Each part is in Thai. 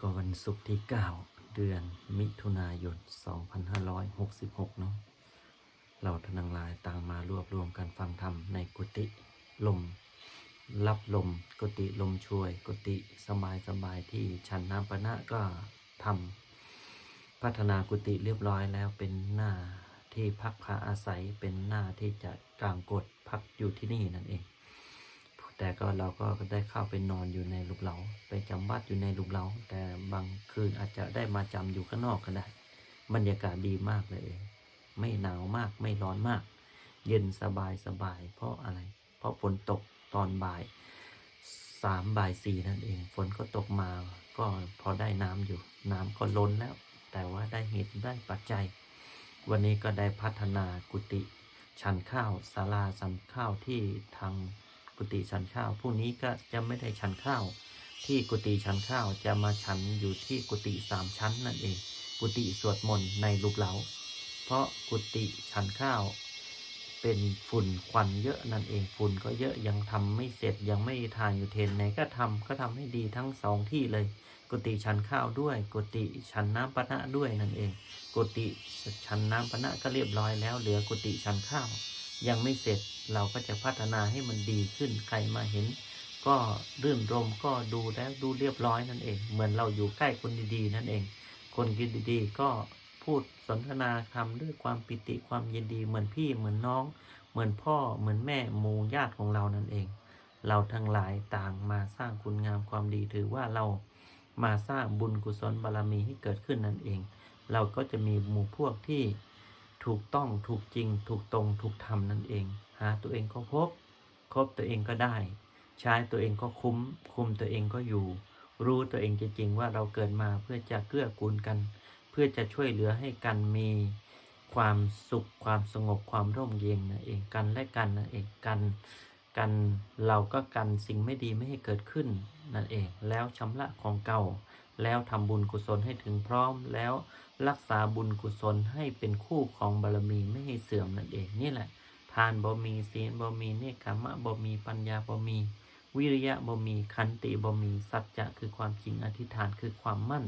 ก็วันศุกร์ที่ 9 เดือนมิถุนายน 2566 เนาะเราทนังหลายต่างมารวบรวมกันฟังธรรมในกุฏิลม รับลมกุฏิลมช่วย กุฏิสบายสบายที่ชันน้ำปะนะก็ทำพัฒนากุฏิเรียบร้อยแล้วเป็นหน้าที่พักพาอาศัยเป็นหน้าที่จะกลางกฎพักอยู่ที่นี่นั่นเอง แต่ก็เราก็ได้เข้าไปนอนอยู่ในหลุมเหลาไปจำวัดอยู่ในหลุมเหลาแต่บางคืนอาจจะได้มาจำอยู่ข้างนอกก็ได้ บรรยากาศดีมากเลย ไม่หนาวมากไม่ร้อนมาก เย็นสบายสบาย เพราะอะไร เพราะฝนตกตอนบ่ายสามบ่ายสี่นั่นเอง ฝนก็ตกมาก็พอได้น้ำอยู่ น้ำก็ล้นแล้ว แต่ว่าได้เหตุได้ปัจจัย วันนี้ก็ได้พัฒนากุฏิชันข้าวศาลาชันข้าวที่ทาง กุฏิชันข้าวพรุ่งนี้ก็จะไม่ได้ชันข้าว ที่กุฏิชันข้าวจะมาชันอยู่ที่กุฏิสามชั้นนั่นเอง กุฏิสวดมนต์ในลูกเหลาเพราะกุฏิชันข้าว เป็นฝุ่นควันเยอะนั่นเองฝุ่นก็เยอะยังทำไม่เสร็จยังไม่ทานอยู่เทนไหนก็ทำก็ทำให้ดีทั้งสองที่เลย กุฏิชันข้าวด้วย กุฏิชันน้ำปะนะด้วยนั่นเอง กุฏิชันน้ำปะนะก็เรียบร้อยแล้วเหลือกุฏิชันข้าว ยังไม่เสร็จเราก็จะพัฒนาให้มันดีขึ้นใครมาเห็น ก็รื่นรมก็ดูแล้วดูเรียบร้อยนั่นเอง เหมือนเราอยู่ใกล้คนดีๆ นั่นเอง คนกินดีๆ ก็พูดสนทนาธรรมด้วยความปิติความยินดี เหมือนพี่เหมือนน้อง เหมือนพ่อเหมือนแม่หมู่ญาติของเรานั่นเอง เราทั้งหลายต่างมาสร้างคุณงามความดีถือว่าเรามาสร้างบุญกุศลบารรมีให้เกิดขึ้นนั่นเอง เราก็จะมีหมู่พวกที่ ถูกต้องถูกจริง ถูกตรง ถูกธรรมนั่นเอง หาตัวเองก็พบ คบตัวเองก็ได้ ใช้ตัวเองก็คุ้ม คุมตัวเองก็อยู่ รู้ตัวเองจริงๆว่าเราเกิดมาเพื่อจะเกื้อกูลกัน เพื่อจะช่วยเหลือให้กันมีความสุขความสงบความร่มเย็นนั่นเองกันและกันนั่นเองกันกันเราก็กันสิ่งไม่ดีไม่ให้เกิดขึ้นนั่นเองแล้วชำระของเก่า แล้วทำบุญกุศลให้ถึงพร้อมแล้วรักษาบุญกุศลให้เป็นคู่ของบารมีไม่ให้เสื่อมนั่นเองนี่แหละ ทานบ่มีศีลบ่มีเนคขมะบ่มีปัญญาบ่มี วิริยะบ่มีขันติบ่มีสัจจะคือความจริงอธิษฐานคือความมั่น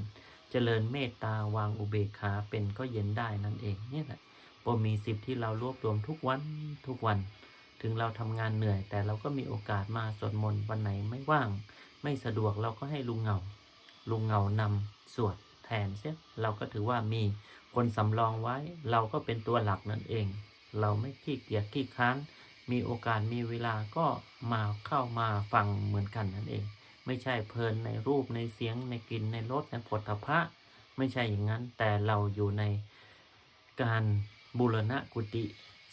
เจริญเมตตาวางอุเบกขาเป็นก็เย็นได้นั่นเองนี่แหละบ่มีสิบที่เรารวบรวมทุกวันทุกวัน ถึงเราทำงานเหนื่อย แต่เราก็มีโอกาสมาสวดมนต์วันไหนไม่ว่าง ไม่สะดวกเราก็ให้ลุงเหงา ลุงเงานำสวดแทนเสียเราก็ถือว่ามีคนสำรองไว้ เราก็เป็นตัวหลักนั่นเอง เราไม่ขี้เกียจขี้ค้านมีโอกาสมีเวลาก็มาเข้ามาฟังเหมือนกันนั่นเอง ไม่ใช่เพลินในรูปในเสียงในกลิ่นในรสในผลพระไม่ใช่อย่างนั้น แต่เราอยู่ในการบูรณะกุฏิ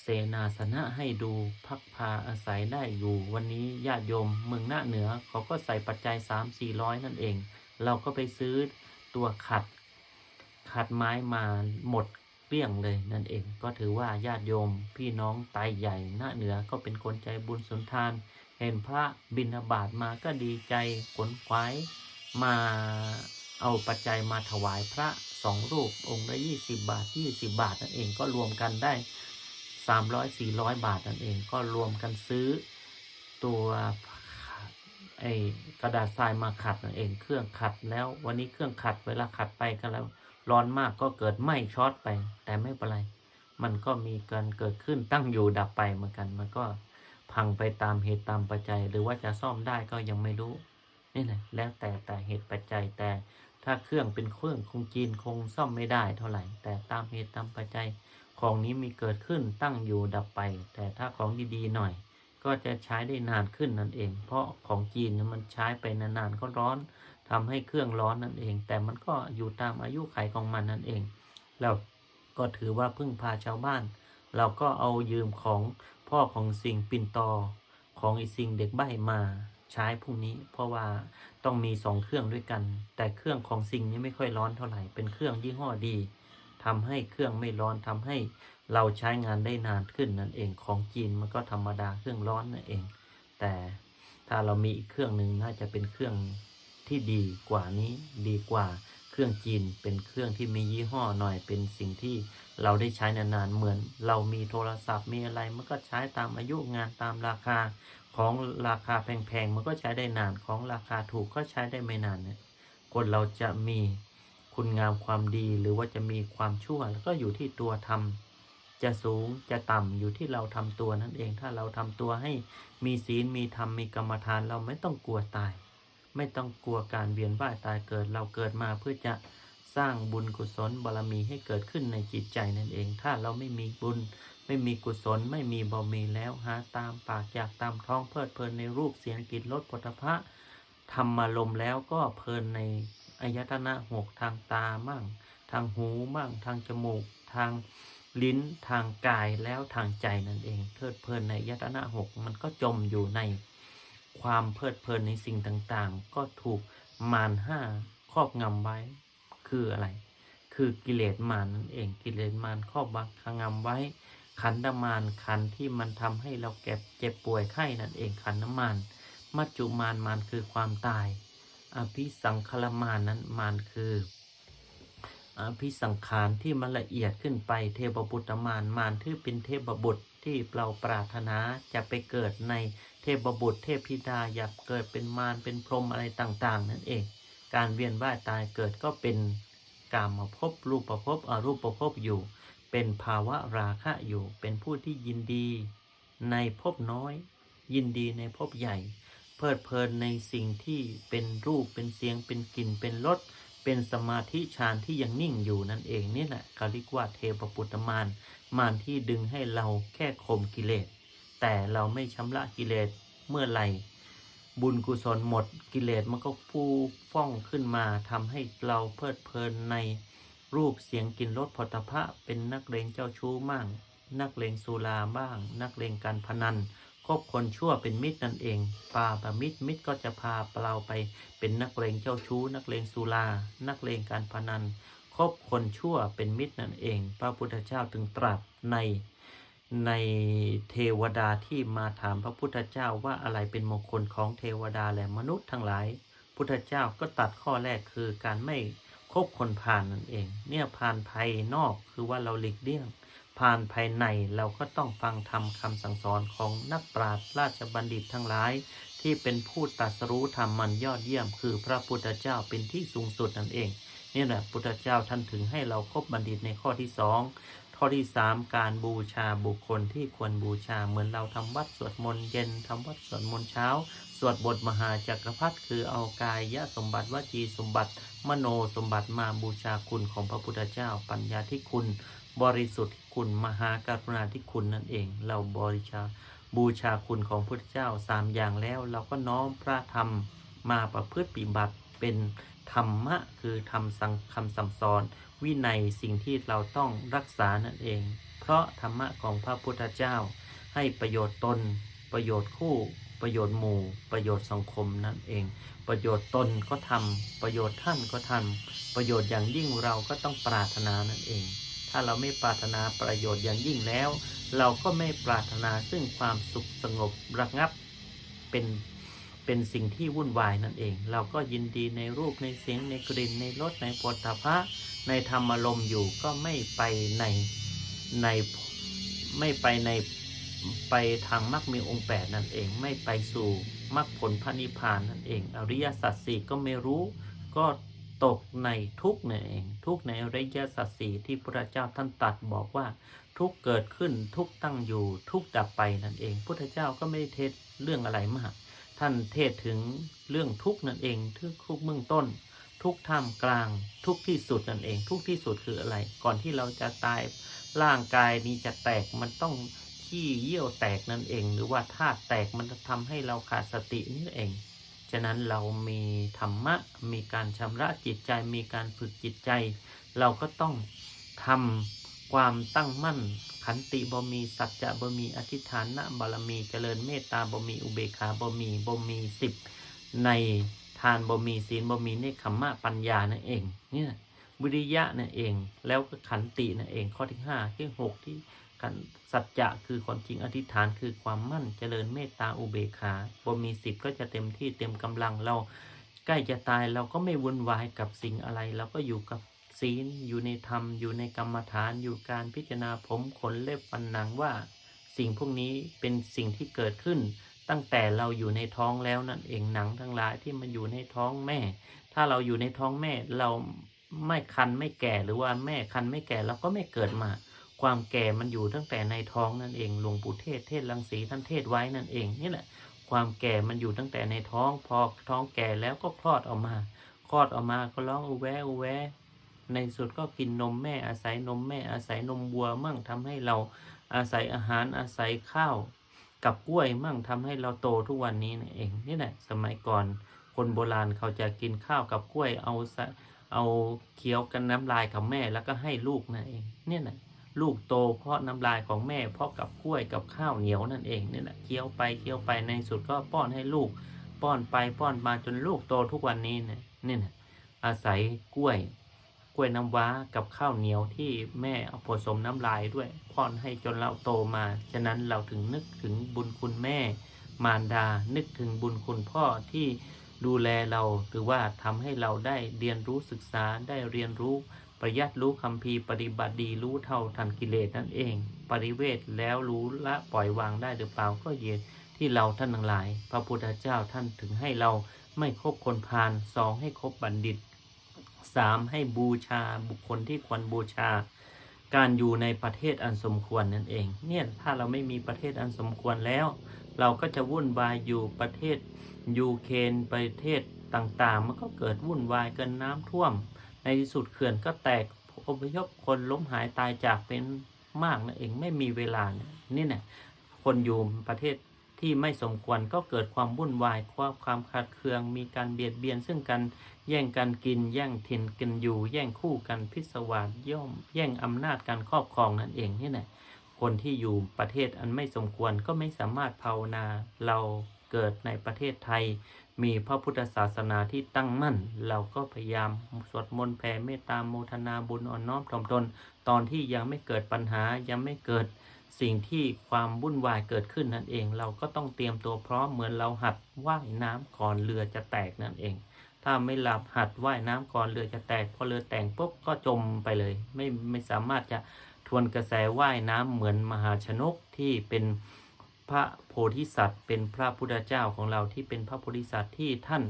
เสนาสนะให้ดูพักพาอาศัยได้อยู่ วันนี้ญาติโยมเมืองหน้าเหนือเขาก็ใส่ปัจจัย 3 4 0 0 นั่นเอง เราก็ไปซื้อตัวขัดขัดไม้มาหมดเกลี้ยงเลยนั่นเอง ก็ถือว่าญาติโยมพี่น้องไตใหญ่หน้าเหนือก็เป็นคนใจบุญสุนทาน เห็นพระบิณฑบาตมาก็ดีใจขนขวายมาเอาปัจจัยมาถวายพระสองรูปองค์ละยี่สิบาทยี่สิบาทนั่นเองก็รวมกันได้สามร้อยสี่ร้อยบาทนั่นเองก็รวมกันซื้อตัว ไอ้กระดาษทรายมาขัดนั่นเองเครื่องขัดแล้ว วันนี้เครื่องขัดเวลาขัดไปก็แล้วร้อนมากก็เกิดไหม้ช็อตไป แต่ไม่เป็นไรมันก็มีการเกิดขึ้นตั้งอยู่ดับไปเหมือนกัน มันก็พังไปตามเหตุตามปัจจัย หรือว่าจะซ่อมได้ก็ยังไม่รู้นี่แหละแล้วแต่แต่เหตุปัจจัยแต่ถ้าเครื่องเป็นเครื่องคงจีนคงซ่อมไม่ได้เท่าไหร่ แต่ตามเหตุตามปัจจัย ของนี้มีเกิดขึ้นตั้งอยู่ดับไป แต่ถ้าของดีๆหน่อย ก็จะใช้ได้นานขึ้นนั่นเอง เพราะของจีนเนี่ยมันใช้ไปนานๆก็ร้อนทำให้เครื่องร้อนนั่นเอง แต่มันก็อยู่ตามอายุไขของมันนั่นเอง เราก็ถือว่าพึ่งพาชาวบ้าน เราก็เอายืมของพ่อของสิ่งปินตอของไอสิ่งเด็กใบ้มาใช้พรุ่งนี้ เพราะว่าต้องมีสองเครื่องด้วยกัน แต่เครื่องของสิ่งนี้ไม่ค่อยร้อนเท่าไหร่เป็นเครื่องยี่ห้อดีทำให้เครื่องไม่ร้อนทำให้ เราใช้งานได้นานขึ้นนั่นเองของจีนมันก็ธรรมดาเครื่องร้อนนั่นเอง แต่ถ้าเรามีอีกเครื่องหนึ่งน่าจะเป็นเครื่องที่ดีกว่านี้ดีกว่าเครื่องจีนเป็นเครื่องที่มียี่ห้อหน่อยเป็นสิ่งที่เราได้ใช้นานๆเหมือน เรามีโทรศัพท์มีอะไรมันก็ใช้ตามอายุงานตามราคาของราคาแพงๆมันก็ใช้ได้นานของราคาถูกก็ใช้ได้ไม่นานเนี่ยคนเราจะมีคุณงามความดีหรือว่าจะมีความชั่วแล้วก็อยู่ที่ตัวทำ จะสูงจะต่ำอยู่ที่เราทำตัวนั่นเอง ถ้าเราทำตัวให้มีศีลมีธรรมมีกรรมฐานเราไม่ต้องกลัวตาย ไม่ต้องกลัวการเวียนว่ายตายเกิดเราเกิดมาเพื่อจะสร้างบุญกุศลบารมีให้เกิดขึ้นในจิตใจนั่นเอง ถ้าเราไม่มีบุญ ไม่มีกุศลไม่มีบารมีแล้วหาตามปากอยากตามท้องเพลิดเพลินในรูปเสียงกลิ่นรสผลิตภัณฑ์ทำมาลมแล้วก็เพลินในอายตนะหกทางตามั่ง ทางหูมั่ง ทางจมูก ทาง ลิ้นทางกายแล้วทางใจนั่นเอง เพลิดเพลินในอายตนะหกมันก็จมอยู่ในความเพลิดเพลินในสิ่งต่างๆ ก็ถูกมารห้าครอบงำไว้ คืออะไร คือกิเลสมารนั่นเอง กิเลสมารครอบบังคังำไว้ ขันธมารขันที่มันทำให้เราเก็บเจ็บป่วยไข้นั่นเอง ขันธมารมัจจุมารมารคือความตาย อภิสังขารมารนั้นมารคือ อภิสังขารที่มันละเอียดขึ้นไปเทพบุตรมารมารที่เป็นเทพบุตรที่เราปรารถนาจะไปเกิดในเทพบุตรเทพธิดาอยากเกิดเป็นมารเป็นพรหมอะไรต่างๆ นั่นเอง การเวียนว่ายตายเกิดก็เป็นกามมาพบรูปประพบอรูปประพบอยู่ เป็นภาวะราคะอยู่ เป็นผู้ที่ยินดีในภพน้อย ยินดีในภพใหญ่ เพลิดเพลินในสิ่งที่เป็นรูปเป็นเสียงเป็นกลิ่นเป็นรส เป็นสมาธิฌานที่ยังนิ่งอยู่นั่นเองนี่แหละเขาเรียกว่าเทพปุตตมารมารที่ดึงให้เราแค่ข่มกิเลส แต่เราไม่ชำระกิเลสเมื่อไหร่ บุญกุศลหมดกิเลสมันก็ฟูฟ่องขึ้นมาทำให้เราเพลิดเพลินในรูปเสียงกลิ่นรสผลิตภัณฑ์เป็นนักเลงเจ้าชู้มั่งนักเลงสุราบ้าง นักเลงการพนัน คบคนชั่วเป็นมิตรนั่นเองปาปมิตรมิตรก็จะพาเราไป เป็นนักเลงเจ้าชู้ นักเลงสุรานักเลงการพนันคบคนชั่วเป็นมิตรนั่นเอง พระพุทธเจ้าถึงตรัสในในเทวดาที่มาถามพระพุทธเจ้าว่าอะไรเป็นมงคลของเทวดาและมนุษย์ทั้งหลาย พุทธเจ้าก็ตัดข้อแรกคือการไม่คบคนผ่านนั่นเอง เนี่ยผ่านภายนอกคือว่าเราหลีกเลี่ยง ผ่านภายในเราก็ต้องฟังธรรมคำสั่งสอนของนักปราชญ์ราชบัณฑิตทั้งหลาย ที่เป็นผู้ตรัสรู้ธรรมมันยอดเยี่ยม คือพระพุทธเจ้าเป็นที่สูงสุดนั่นเองนี่แหละพุทธเจ้าท่านถึงให้เราครบบัณฑิตในข้อที่สองข้อที่สามการบูชาบุคคลที่ควรบูชาเหมือนเราทำวัดสวดมนต์เย็นทำวัดสวดมนต์เช้า สวดบทมหาจักรพรรดิคือเอากายยะสมบัติวจีสมบัติ มโนสมบัติมาบูชาคุณของพระพุทธเจ้า ปัญญาที่คุณ บริสุทธิ์ที่คุณมหาการุณาที่คุณนั่นเอง เราบริชาบูชาคุณของพระพุทธเจ้าสามอย่างแล้ว เราก็น้อมพระธรรมมาประพฤติปฏิบัติเป็นธรรมะ คือทำสังคำสั่งสอน วินัยสิ่งที่เราต้องรักษานั่นเอง เพราะธรรมะของพระพุทธเจ้า ให้ประโยชน์ตน ประโยชน์คู่ ประโยชน์หมู่ ประโยชน์สังคมนั่นเอง ประโยชน์ตนก็ทำประโยชน์ท่านก็ทำประโยชน์อย่างยิ่งเราก็ต้องปรารถนานั่นเองาเราไม่ปรารถนาประโยชน์อย่างยิ่งแล้ว เราก็ไม่ปรารถนาซึ่งความสุขสงบระงับเป็นเป็นสิ่งที่วุ่นวายนั่นเอง เราก็ยินดีในรูปในเสียงในกลิ่นในรสในปฐพะในธรรมอารมอยู่ก็ไม่ไปในในไม่ไปในไปทางมรรคมีองค์แปดนั่นเอง ไม่ไปสู่มรรคผลพระนิพพานนั่นเอง อริยสัจสี่ก็ไม่รู้ก็ ตกในทุกข์นั่นเอง ทุกในอริยสัจสี่ที่พระเจ้าท่านตรัดบอกว่าทุกเกิดขึ้นทุกตั้งอยู่ทุกดับไปนั่นเอง พุทธเจ้าก็ไม่ได้เทศเรื่องอะไรมาก ท่านเทศถึงเรื่องทุกนั่นเองทุกทุกเบื้องต้น ทุกท่ามกลางทุกที่สุดนั่นเอง ทุกที่สุดคืออะไร ก่อนที่เราจะตายร่างกายนี้จะแตกมันต้องขี้เยี่ยวแตกนั่นเอง หรือว่าธาตุแตกมันจะทำให้เราขาดสตินี่เอง ฉะนั้นเรามีธรรมะ มีการชำระจิตใจ มีการฝึกจิตใจ เราก็ต้องทำความตั้งมั่น ขันติบ่มีสัจจะบ่มีอธิษฐานนะบารมีเจริญเมตตาบ่มีอุเบกขาบ่มีบ่มีสิบในทานบ่มีศีลบ่มีเนคขมมะปัญญานั่นเองเนี่ยวิริยะนั่นเอง แล้วก็ขันตินั่นเอง ข้อที่ห้าที่หกที่ ขันสัจจะคือความจริงอธิษฐานคือความมั่นเจริญเมตตาอุเบกขาบ่มีสิบก็จะเต็มที่เต็มกำลังเราใกล้จะตายเราก็ไม่วุ่นวายกับสิ่งอะไรเราก็อยู่กับศีลอยู่ในธรรมอยู่ในกรรมฐานอยู่การพิจารณาผมขนเล็บฟันหนังว่า สิ่งพวกนี้เป็นสิ่งที่เกิดขึ้น ตั้งแต่เราอยู่ในท้องแล้วนั่นเองหนังทั้งหลายที่มันอยู่ในท้องแม่ ถ้าเราอยู่ในท้องแม่เราไม่คันไม่แก่หรือว่าแม่คันไม่แก่เราก็ไม่เกิดมา ความแก่มันอยู่ตั้งแต่ในท้องนั่นเองหลวงปู่เทศเทศลังสีท่านเทศไว้นั่นเองนี่แหละความแก่มันอยู่ตั้งแต่ในท้องพอท้องแก่แล้วก็คลอดออกมา คลอดออกมาก็ร้องอูแวอูแวในสุดก็กินนมแม่อาศัยนมแม่อาศัยนมวัวมั่งทำให้เราอาศัยอาหารอาศัยข้าว กับกล้วยมั่งทำให้เราโตทุกวันนี้นั่นเองนี่แหละสมัยก่อนคนโบราณเขาจะกินข้าวกับกล้วยเอาสะเอาเคี้ยวกันน้ำลายของแม่แล้วก็ให้ลูกนั่นเองนี่ยนะ ลูกโตเพราะน้ำลายของแม่เพราะกับกล้วยกับข้าวเหนียวนั่นเองนี่แหละเคี้ยวไปเคี้ยวไปในสุดก็ป้อนให้ลูก ป้อนไปป้อนมาจนลูกโตทุกวันนี้เนี่ยนี่นะอาศัยกล้วย กล้วยน้ำว้ากับข้าวเหนียวที่แม่เอาผสมน้ำลายด้วยป้อนให้จนเราโตมา ฉะนั้นเราถึงนึกถึงบุญคุณแม่ มารดานึกถึงบุญคุณพ่อที่ดูแลเราหรือว่าทำให้เราได้เรียนรู้ศึกษาได้เรียนรู้ ประยัดรู้คำพีปฏิบัติดีรู้เท่าทันกิเลสนั่นเอง ปริเวทแล้วรู้ละปล่อยวางได้หรือเปล่าก็เย็นที่เราท่านทั้งหลาย พระพุทธเจ้าท่านถึงให้เราไม่คบคนพาลสองให้คบบัณฑิตสามให้บูชาบุคคลที่ควรบูชา การอยู่ในประเทศอันสมควรนั่นเอง เนี่ยถ้าเราไม่มีประเทศอันสมควรแล้ว เราก็จะวุ่นวายอยู่ประเทศยูเครนประเทศต่างๆ มันก็เกิดวุ่นวายกันน้ำท่วม ในที่สุดเขื่อนก็แตกอพยพคนล้มหายตายจากเป็นมากนั่นเองไม่มีเวลาเนี่ยนี่แหละคนอยู่ประเทศที่ไม่สมควรก็เกิดความวุ่นวายความความขัดเคือง มีการเบียดเบียนซึ่งกันแย่งกันกิน แย่งถิ่นกันอยู่ แย่งคู่กันพิศวาสย่อม แย่งอำนาจการครอบครองนั่นเองนี่แหละคนที่อยู่ประเทศอันไม่สมควรก็ไม่สามารถภาวนาเราเกิดในประเทศไทย มีพระพุทธศาสนาที่ตั้งมั่น เราก็พยายามสวดมนต์แผ่เมตตาโมทนาบุญอ่อนน้อมถ่อมตน ตอนที่ยังไม่เกิดปัญหายังไม่เกิดสิ่งที่ความวุ่นวายเกิดขึ้นนั่นเอง เราก็ต้องเตรียมตัวพร้อมเหมือนเราหัดว่ายน้ำก่อนเรือจะแตกนั่นเอง ถ้าไม่หลับหัดว่ายน้ำก่อนเรือจะแตกพอเรือแตกปุ๊บก็จมไปเลย ไม่ไม่สามารถจะทวนกระแสว่ายน้ำเหมือนมหาชนกที่เป็น พระโพธิสัตว์ เป็นพระพุทธเจ้าของเราที่เป็นพระโพธิสัตว์ที่ท่าน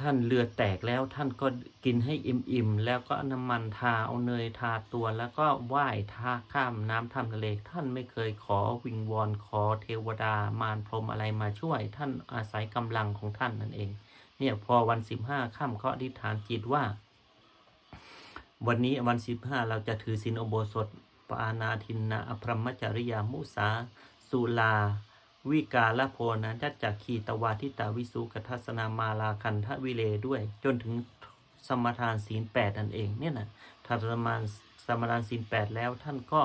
ท่านเรือแตกแล้วท่านก็กินให้อิ่มๆ แล้วก็น้ำมันทาเอาเนยทาตัวแล้วก็ว่ายทาข้ามน้ำทำทะเลท่านไม่เคยขอวิงวอนขอเทวดามารพรมอะไรมาช่วย ท่านอาศัยกำลังของท่านนั่นเอง เนี่ยพอวันสิบห้าค่ำเขาอธิษฐานจิตว่า วันนี้วันสิบห้าเราจะถือศีลอโบสถปานาทินนาอภรมจริยามุสา สุลา วิกาละโพนะยัจจักขีตวาทิตาวิสุกทัสนามาลาคันทะวิเลด้วย จนถึงสมทานศีลแปดนั่นเองเนี่ยนะถ้าสมานสมทานศีลแปดแล้วท่านก็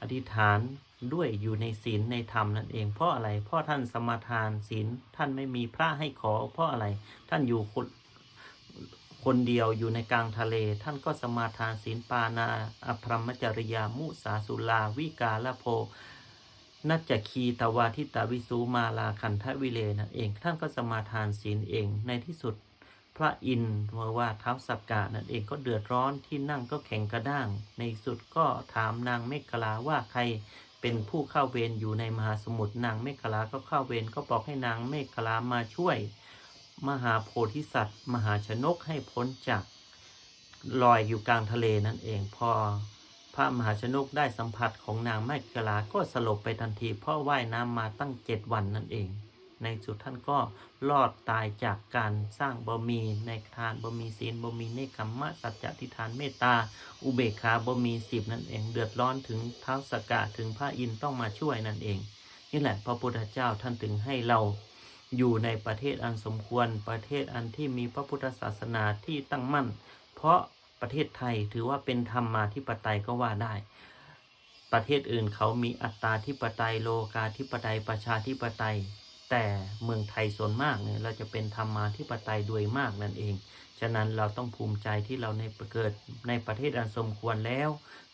อธิษฐานด้วยอยู่ในศีลในธรรมนั่นเอง เพราะอะไร เพราะท่านสมทานศีลท่านไม่มีพระให้ขอ เพราะอะไรท่านอยู่คนคนเดียวอยู่ในกลางทะเล ท่านก็สมาทานศีลปานาอภรมจริยามุสาสุลาวิกาละโพ นัจจคีตวาทิตาวิสูมาลาคันทะวิเลนั่นเอง ท่านก็สมาทานศีลเองในที่สุดพระอินทร์ว่าว่าเท้าสักกะนั่นเองก็เดือดร้อนที่นั่งก็แข็งกระด้าง ในสุดก็ถามนางเมฆลาว่าใครเป็นผู้เข้าเวรอยู่ในมหาสมุทรนางเมฆลาก็เข้าเวรก็บอกให้นางเมฆลามาช่วย มหาโพธิสัตว์ มหาชนกให้พ้นจากลอยอยู่กลางทะเลนั่นเองพอ ระมหาชนกได้สัมผัสของนางไมกลาก็สลบไปทันที เพราะว่ายน้ำมาตั้งเจ็ดวันนั่นเอง ในสุดท่านก็รอดตายจากการสร้างบะมีในทานบะมีศีลบะมีเนคขมมะสัจจะทิฏฐานเมตตา อุเบกขาบะมีสิบนั่นเอง เดือดร้อนถึงเท้าสกะถึงพระอินต้องมาช่วยนั่นเอง นี่แหละพระพุทธเจ้าท่านถึงให้เราอยู่ในประเทศอันสมควรประเทศอันที่มีพระพุทธศาสนาที่ตั้งมั่น เพราะ ประเทศไทยถือว่าเป็นธรรมาธิปไตยก็ว่าได้ ประเทศอื่นเขามีอัตตาธิปไตยโลกาธิปไตยประชาธิปไตย แต่เมืองไทยส่วนมากเนี่ยเราจะเป็นธรรมาธิปไตยด้วยมากนั่นเอง ฉะนั้นเราต้องภูมิใจที่เราในเกิดในประเทศอันสมควรแล้ว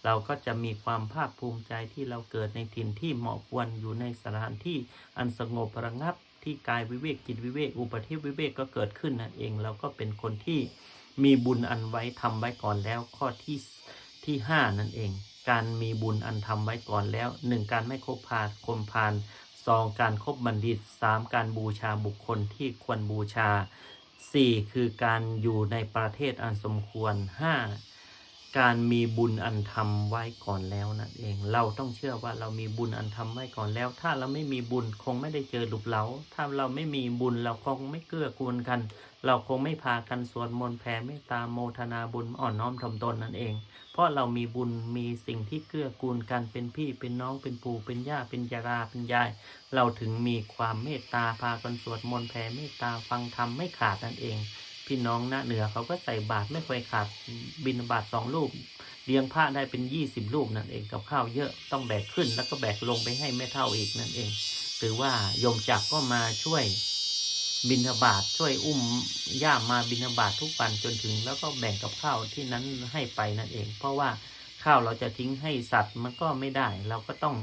เราก็จะมีความภาคภูมิใจที่เราเกิดในถิ่นที่เหมาะควรอยู่ในสถานที่อันสงบระงับที่กายวิเวกจิตวิเวกอุปธิวิเวกก็เกิดขึ้นนั่นเอง เราก็เป็นคนที่ มีบุญอันไว้ทำไว้ก่อนแล้ว ข้อที่ที่ห้านั่นเอง การมีบุญอันทำไว้ก่อนแล้วหนึ่งการไม่คบพาคมพาลสองการครบบัณฑิตสามการบูชาบุคคลที่ควรบูชาสี่คือการอยู่ในประเทศอันสมควรห้าการมีบุญอันทำไว้ก่อนแล้วนั่นเอง เราต้องเชื่อว่าเรามีบุญอันทำไว้ก่อนแล้ว ถ้าเราไม่มีบุญคงไม่ได้เจอหลุกเหลาถ้าเราไม่มีบุญเราคงไม่เกื้อกูลกัน เราคงไม่พากันสวดมนต์แผ่เมตตาโมทนาบุญอ่อนน้อมถ่อมตนนั่นเอง เพราะเรามีบุญมีสิ่งที่เกื้อกูลกันเป็นพี่เป็นน้องเป็นปู่เป็นย่าเป็นยาราเป็นยาย เราถึงมีความเมตตาพากันสวดมนต์แผ่เมตตาฟังธรรมไม่ขาดนั่นเอง พี่น้องหน้าเหนือเขาก็ใส่บาตรไม่เคยขาดบินบาตรสองรูปเลี้ยงพระได้เป็นยี่สิบรูปนั่นเองกับข้าวเยอะต้องแบกขึ้นแล้วก็แบกลงไปให้แม่เท่าอีกนั่นเอง ถือว่าโยมจักก็มาช่วย บินบาตช่วยอุ้มย่ามมาบินบาตทุกวันจนถึง แล้วก็แบ่งกับข้าวที่นั้นให้ไปนั่นเอง เพราะว่าข้าวเราจะทิ้งให้สัตว์มันก็ไม่ได้ เราก็ต้อง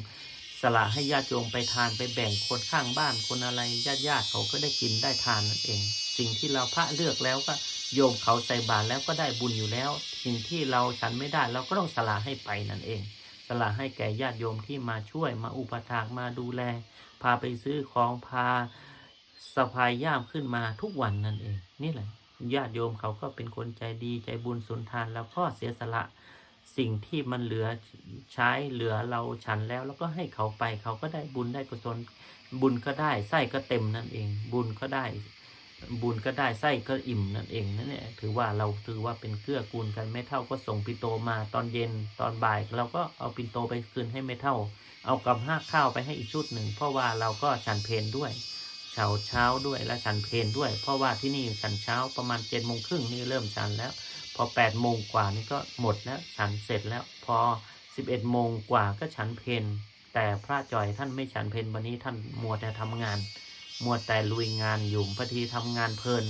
สละให้ญาติโยมไปทานไปแบ่งคนข้างบ้านคนอะไรญาติญาติๆเขาก็ได้กินได้ทานนั่นเอง สิ่งที่เราพระเลือกแล้วก็โยมเขาใส่บาตรแล้วก็ได้บุญอยู่แล้ว สิ่งที่เราฉันไม่ได้เราก็ต้องสละให้ไปนั่นเอง สละให้แก่ญาติโยมที่มาช่วยมาอุปถากมาดูแล พาไปซื้อของพา สะพายย่ามขึ้นมาทุกวันนั่นเอง นี่แหละญาติโยมเขาก็เป็นคนใจดีใจบุญสุนทาน แล้วก็เสียสละสิ่งที่มันเหลือใช้เหลือเราฉันแล้ว แล้วก็ให้เขาไปเขาก็ได้บุญได้กุศลบุญก็ได้ไส้ก็เต็มนั่นเอง บุญก็ได้ บุญก็ได้ไส้ก็อิ่มนั่นเองนั่นแหละถือว่าเราถือว่าเป็นเกื้อกูลกันไม่เท่าก็ส่งปิโตมาตอนเย็นตอนบ่าย เราก็เอาปิโตไปคืนให้ไม่เท่า เอากับห้าข้าวไปให้อีกชุดหนึ่ง เพราะว่าเราก็ฉันเพนด้วย เช้าเช้าด้วยและฉันเพนด้วย เพราะว่าที่นี่ฉันเช้าประมาณเจ็ดโมงครึ่งนี่เริ่มฉันแล้ว พอแปดโมงกว่านี่ก็หมดแล้วฉันเสร็จแล้ว พอสิบเอ็ดโมงกว่าก็ฉันเพนแต่พระจ่อยท่านไม่ฉันเพนวันนี้ท่านมัวแต่ทำงาน มัวแต่ลุยงานอยู่พอทีทำงานเพลิน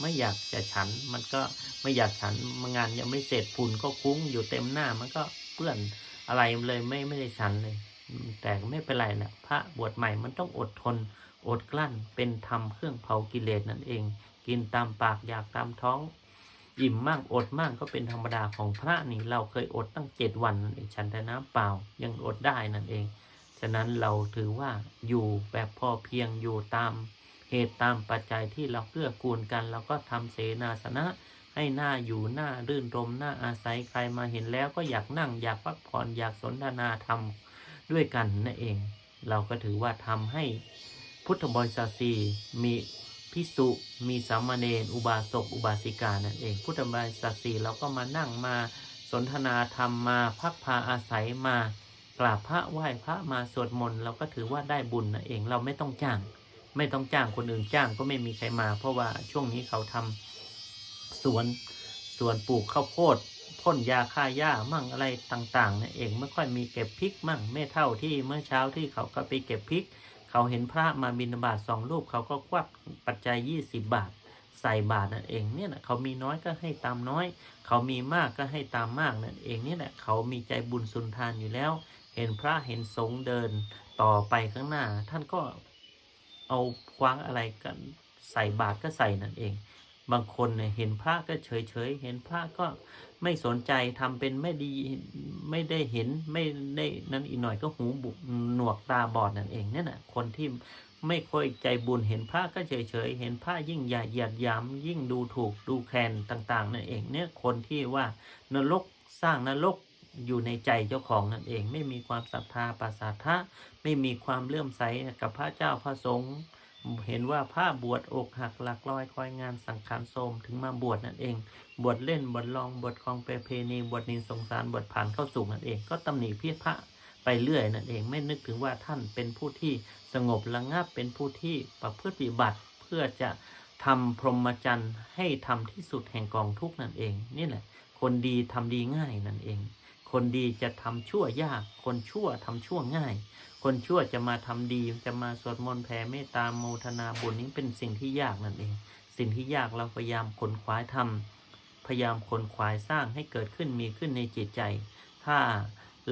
ไม่อยากจะฉันมันก็ไม่อยากฉันงานยังไม่เสร็จฝุ่นก็คุ้งอยู่เต็มหน้ามันก็เปื้อนอะไรเลยไม่ไม่ได้ฉันเลย แต่ไม่เป็นไรนะพระบวชใหม่มันต้องอดทน อดกลั้นเป็นธรรมเครื่องเผากิเลสนั่นเอง กินตามปากอยากตามท้อง อิ่มมากอดมากก็เป็นธรรมดาของพระนี่เราเคยอดตั้งเจ็ดวันนั่นเองฉันแต่น้ำเปล่ายังอดได้นั่นเอง ฉะนั้นเราถือว่าอยู่แบบพอเพียงอยู่ตามเหตุตามปัจจัยที่เราเกื้อกูลกันเราก็ทำเสนาสนะให้หน้าอยู่หน้ารื่นรมหน้าอาศัยใครมาเห็นแล้วก็อยากนั่งอยากพักผ่อนอยากสนทนาธรรมด้วยกันนั่นเอง เราก็ถือว่าทำให้ พุทธบริษัทสี่มีพิสุมีสามเณรอุบาสกอุบาสิกานั่นเอง พุทธบริษัทสี่เราก็มานั่งมาสนทนาธรรมมาพักพาอาศัยมากราบพระไหว้พระมาสวดมนต์เราก็ถือว่าได้บุญนะเองเราไม่ต้องจ้าง ไม่ต้องจ้างคนอื่นจ้างก็ไม่มีใครมา เพราะว่าช่วงนี้เขาทำสวนสวนปลูกข้าวโพดพ่นยาฆ่าหญ้ามั่งอะไรต่างๆนะเองไม่ค่อยมีเก็บพริกมั่งไม่เท่าที่เมื่อเช้าที่เขาก็ไปเก็บพริก เขาเห็นพระมาบิณฑบาตสองรูปเขาก็ควักปัจจัยยี่สิบบาท ใส่บาทนั่นเองเนี่ยนะเขามีน้อยก็ให้ตามน้อย เขามีมากก็ให้ตามมากนั่นเองเนี่ยแหละเขามีใจบุญสุนทานอยู่แล้ว เห็นพระเห็นสงเดินต่อไปข้างหน้า ท่านก็เอาคว้างอะไรกันใส่บาตรก็ใส่นั่นเอง บางคนเห็นพระก็เฉยเฉยๆเห็นพระก็ไม่สนใจทำเป็นไม่ดีไม่ได้เห็นไม่ได้นั่นอีกหน่อยก็หูบุหนวกตาบอดนั่นเองนี่ยนะคนที่ไม่ค่อยใจบุญเห็นพระก็เฉยเฉยๆเห็นพระยิ่งใหญ่หยียดยามยิ่งดูถูกดูแคลนต่าง ๆ นั่นเองเนี่ยคนที่ว่านรกสร้างนรกอยู่ในใจเจ้าของนั่นเอง ไม่มีความศรัทธาปัสสาทะไม่มีความเลื่อมใสกับพระเจ้าพระสงฆ์ เห็นว่าพระบวชอกหักหลักลอยคอยงานสังขารโทมถึงมาบวชนั่นเอง บวชเล่นบวชลองบวชคลองเปรเพณีบวชนินสงสารบวชผ่านเข้าสู่นั่นเอง ก็ตำหนิเพี่พระไปเรื่อยนั่นเองไม่นึกถึงว่าท่านเป็นผู้ที่สงบระงับเป็นผู้ที่ประพฤติปฏิบัติเพื่อจะทำพรหมจรรย์ให้ทำที่สุดแห่งกองทุกนั่นเอง นี่แหละ คนดีทำดีง่ายนั่นเอง คนดีจะทำชั่วยาก คนชั่วทำชั่วง่าย คนชั่วจะมาทำดีจะมาสวดมนต์แผ่เมตตาโมทนาบุญนี้เป็นสิ่งที่ยากนั่นเอง สิ่งที่ยากเราพยายามขนขวายทำพยายามขนขวายสร้างให้เกิดขึ้นมีขึ้นในจิตใจ ถ้า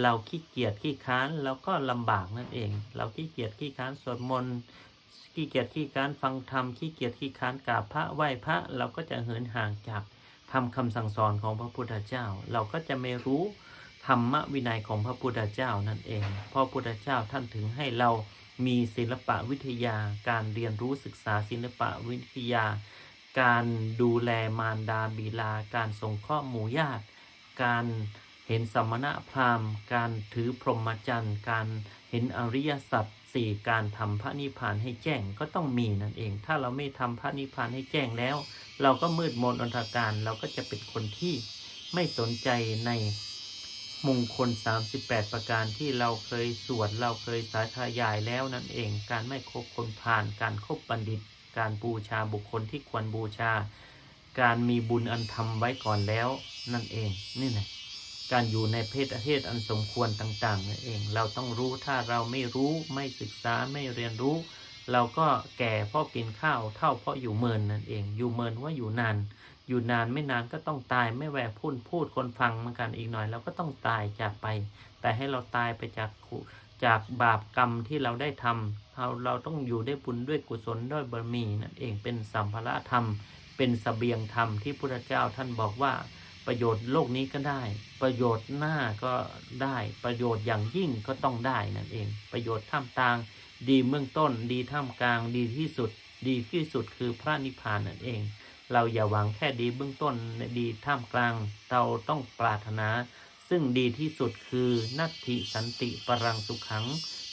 เราขี้เกียจขี้ค้านเราก็ลำบากนั่นเอง เราขี้เกียจขี้ค้านสวดมนต์ขี้เกียจขี้ค้านฟังธรรมขี้เกียจขี้ค้านกราบพระไหว้พระเราก็จะเหินห่างจากทำคำสั่งสอนของพระพุทธเจ้า เราก็จะไม่รู้ ธรรมวินัยของพระพุทธเจ้านั่นเองพระพุทธเจ้าท่านถึงให้เรามีศิลปะวิทยา การเรียนรู้ศึกษาศิลปะวิทยา การดูแลมารดาบิดาการสงเคราะห์หมู่ญาติ การเห็นสมณะพราหมณ์ การถือพรหมจรรย์ การเห็นอริยสัจสี่การทำพระนิพพานให้แจ้งก็ต้องมีนั่นเอง ถ้าเราไม่ทำพระนิพพานให้แจ้งแล้ว เราก็มืดมนอนทการ เราก็จะเป็นคนที่ไม่สนใจใน มงคล 38 ประการที่เราเคยสวดเราเคยสาธยายแล้วนั่นเอง การไม่คบคนผ่าน การคบบัณฑิต การบูชาบุคคลที่ควรบูชา การมีบุญอันทำไว้ก่อนแล้วนั่นเองนี่แหละการอยู่ในเพศประเทศอันสมควรต่างๆนั่นเอง เราต้องรู้ถ้าเราไม่รู้ไม่ศึกษาไม่เรียนรู้ เราก็แก่เพราะกินข้าวเท่าเพราะอยู่เมินนั่นเอง อยู่เมินว่าอยู่นาน อยู่นานไม่นานก็ต้องตายไม่แหวกพูดพูดคนฟังเหมือนกันอีกหน่อยเราก็ต้องตายจากไป แต่ให้เราตายไปจากจากบาปกรรมที่เราได้ทำเราเราต้องอยู่ได้บุญด้วยกุศลด้วยบารมีนั่นเองเป็นสัมภาระธรรม เป็นสเสบียงธรรมที่พุทธเจ้าท่านบอกว่าประโยชน์โลกนี้ก็ได้ ประโยชน์หน้าก็ได้ ประโยชน์อย่างยิ่งก็ต้องได้นั่นเอง ประโยชน์ท่ามกลาง ดีเบื้องต้น ดีท่ามกลาง ดีที่สุด ดีที่สุดคือพระนิพพานนั่นเอง เราอย่าหวังแค่ดีเบื้องต้นดีท่ามกลาง เราต้องปรารถนา ซึ่งดีที่สุดคือนัตถิสันติปรังสุขขัง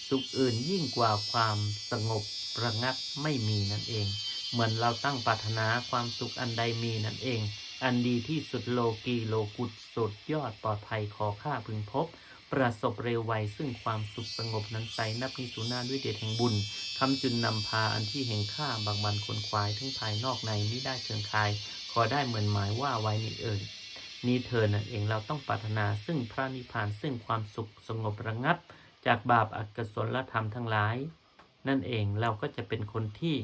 สุขอื่นยิ่งกว่าความสงบระงับไม่มีนั่นเอง เหมือนเราตั้งปรารถนาความสุขอันใดมีนั่นเอง อันดีที่สุดโลกีโลกุตสุดยอดปลอดภัยขอข้าพึงพบ ประสบเร็วไวซึ่งความสุขสงบนั้นใสนับนิสุนาด้วยเดชแห่งบุญคำจุนนำพาอันที่แห่งข้าบางบันคนควายทั้งภายนอกในไม่ได้เชิงคาย ขอได้เหมือนหมายว่าไว้นี่เอ่ยนี่เธอนั่นเองเราต้องปรารถนาซึ่งพระนิพพานซึ่งความสุขสงบระงับ จากบาปอกุศลธรรมทั้งหลาย นั่นเองเราก็จะเป็นคนที่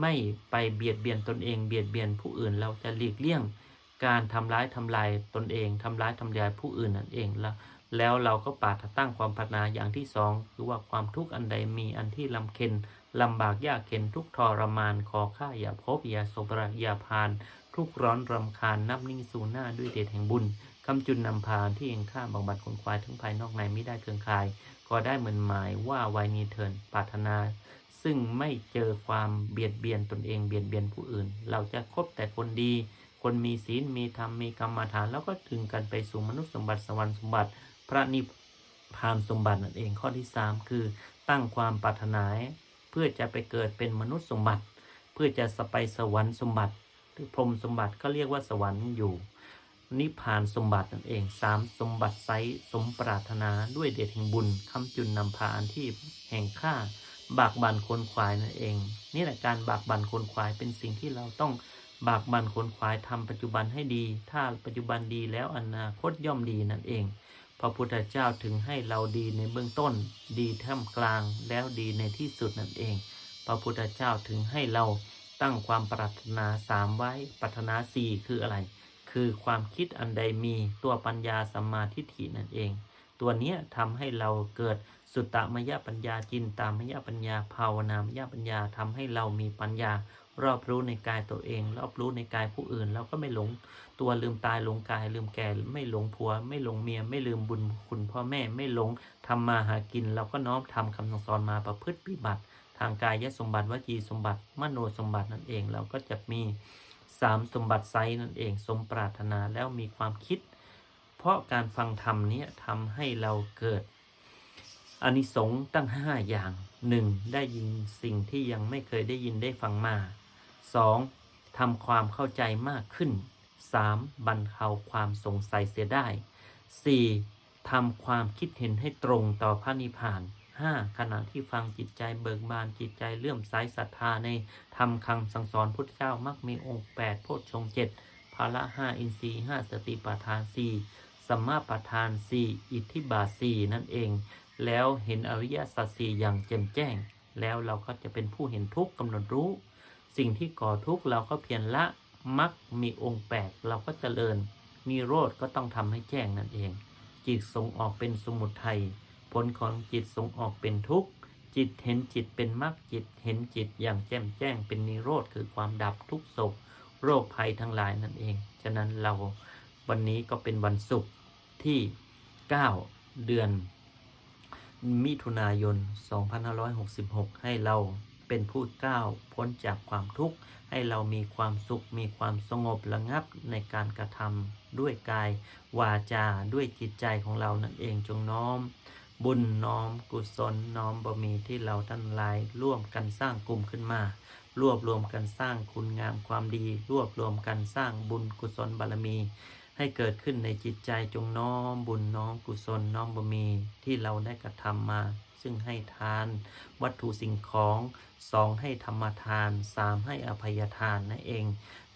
ไม่ไปเบียดเบียนตนเองเบียดเบียนผู้อื่นเราจะหลีกเลี่ยง การทำร้ายทำลายตนเองทำร้ายทำลายผู้อื่นนั่นเองแล้ว แล้วเราก็ปรารถตั้งความปรารถนาอย่างที่สองคือว่าความทุกข์อันใดมีอันที่ลำเค็นลำบากยากเข็นทุกทรมานขอข้าอย่าพบอย่าสบระอย่าพาน ทุกร้อนรำคาญนับนิ่งสู่หน้าด้วยเดชแห่งบุญคำจุนนำพาที่เองข้าบางบัดคนควายทั้งภายนอกในไม่ได้เคืองคาย ก็ได้เหมือนหมายว่าไวนีเทินปรารถนา ซึ่งไม่เจอความเบียดเบียนตนเองเบียดเบียนผู้อื่น เราจะคบแต่คนดี คนมีศีลมีธรรมมีกรรมฐาน แล้วก็ถึงกันไปสู่มนุษย์สมบัติสวรรค์สมบัติ พระนิพพานสมบัตินั่นเองข้อที่ 3 คือตั้งความปรารถนาเพื่อจะไปเกิดเป็นมนุษย์สมบัติ เพื่อจะสไปสวรรค์สมบัติ หรือพรหมสมบัติก็เรียกว่าสวรรค์อยู่ นิพพานสมบัตินั่นเองสามสมบัติไซสมปรารถนาด้วยเดชแห่งบุญคำจุนนำพาอันที่แห่งข้าบากบันคนควายนั่นเอง นี่แหละการบากบันคนควายเป็นสิ่งที่เราต้องบากบันคนควายทำปัจจุบันให้ดี ถ้าปัจจุบันดีแล้วอนาคตย่อมดีนั่นเอง พระพุทธเจ้าถึงให้เราดีในเบื้องต้น ดีท่ามกลางแล้วดีในที่สุดนั่นเอง พระพุทธเจ้าถึงให้เราตั้งความปรารถนาสามไว้ปรารถนาสี่คืออะไร คือความคิดอันใดมีตัวปัญญาสัมมาทิฏฐินั่นเอง ตัวนี้ทำให้เราเกิดสุตตมยปัญญาจินตามยปัญญาภาวนามยปัญญาทำให้เรามีปัญญารอบรู้ในกายตัวเอง รอบรู้ในกายผู้อื่น เราก็ไม่หลง ตัวลืมตายหลงกาย ลืมแก่ไม่หลงผัว ไม่หลงเมีย ไม่ลืมบุญคุณพ่อแม่ไม่หลงทำมาหากินเราก็น้อมทำคำสั่งสอนมาประพฤติปฏิบัติ ทางกายสมบัติวจีสมบัติ มโนสมบัตินั่นเอง เราก็จะมีสามสมบัติไซนั่นเอง สมปรารถนาแล้วมีความคิด เพราะการฟังธรรมนี้ทำให้เราเกิดอานิสงส์ตั้งห้าอย่างหนึ่งได้ยินสิ่งที่ยังไม่เคยได้ยินได้ฟังมา 2. ทำความเข้าใจมากขึ้น 3. บรรเทาความสงสัยเสียได้ 4. ทำความคิดเห็นให้ตรงต่อพระนิพพาน 5. ขณะที่ฟังจิตใจเบิกบานจิตใจเลื่อมใสศรัทธาในธรรมคำสั่งสอนพุทธเจ้ามักมีองค์ 8 โพชฌงเจ็ดภาละห้าอินทรีย์ห้าสติปัฏฐานสี่สัมมาปัฏฐานสี่อิทธิบาทสี่นั่นเอง แล้วเห็นอริยสัจสี่อย่างแจ่มแจ้ง แล้วเราก็จะเป็นผู้เห็นทุกข์กำหนดรู้ สิ่งที่ก่อทุกข์เราก็เพียรละ มักมีองค์แปดเราก็เจริญนิโรธก็ต้องทำให้แจ้งนั่นเอง จิตส่งออกเป็นสมุทัยผลของจิตส่งออกเป็นทุกข์จิตเห็นจิตเป็นมรรคจิตเห็นจิตอย่างแจ่มแจ้งเป็นนิโรธคือความดับทุกโศกโรคภัยทั้งหลายนั่นเอง ฉะนั้นเราวันนี้ก็เป็นวันศุกร์ที่ 9 เดือนมิถุนายน 2566 ให้เรา เป็นผู้ก้าวพ้นจากความทุกข์ ให้เรามีความสุข มีความสงบระงับในการกระทำด้วยกาย วาจาด้วยจิตใจของเรานั่นเองจงน้อม บุญน้อม กุศลน้อมบารมีที่เราท่านหลายร่วมกันสร้างกลุ่มขึ้นมารวบรวมกันสร้างคุณงามความดี รวบรวมกันสร้างบุญกุศลบารมี ให้เกิดขึ้นในจิตใจจงน้อมบุญน้อมกุศลน้อมบารมีที่เราได้กระทำมา ซึ่งให้ทาน วัตถุสิ่งของสองให้ธรรมทานสามให้อภัยทานนั่นเอง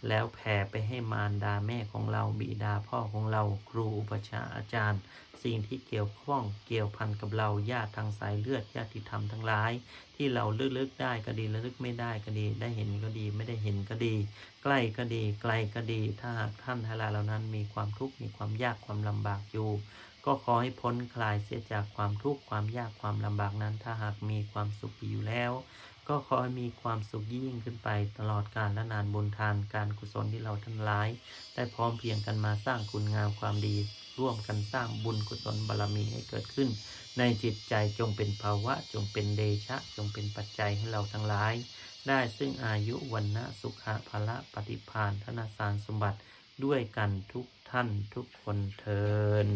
แล้วแผ่ไปให้มารดาแม่ของเราบิดาพ่อของเราครูอุปชาย์อาจารย์ สิ่งที่เกี่ยวข้องเกี่ยวพันกับเราญาติทางสายเลือดญาติธรรมทั้งหลาย ที่เราลึกๆได้ก็ดีระลึกไม่ได้ก็ดี ได้เห็นก็ดีไม่ได้เห็นก็ดี ใกล้ก็ดีไกลก็ดี ถ้าหากท่านทั้งหลายเหล่านั้นมีความทุกข์มีความยากความลำบากอยู่ ก็ขอให้พ้นคลายเสียจากความทุกข์ความยากความลำบากนั้น ถ้าหากมีความสุขอยู่แล้ว ก็ขอให้มีความสุขยิ่งขึ้นไปตลอดกาลและนานบนทานการกุศลที่เราทั้งหลายได้พร้อมเพียงกันมาสร้างคุณงามความดี ร่วมกันสร้างบุญกุศลบารมีให้เกิดขึ้น ในจิตใจจงเป็นภาวะจงเป็นเดชะ จงเป็นปัจจัยให้เราทั้งหลาย ได้ซึ่งอายุวันนะสุขะพละปฏิพานธนสารสมบัติด้วยกันทุกท่านทุกคนเทิน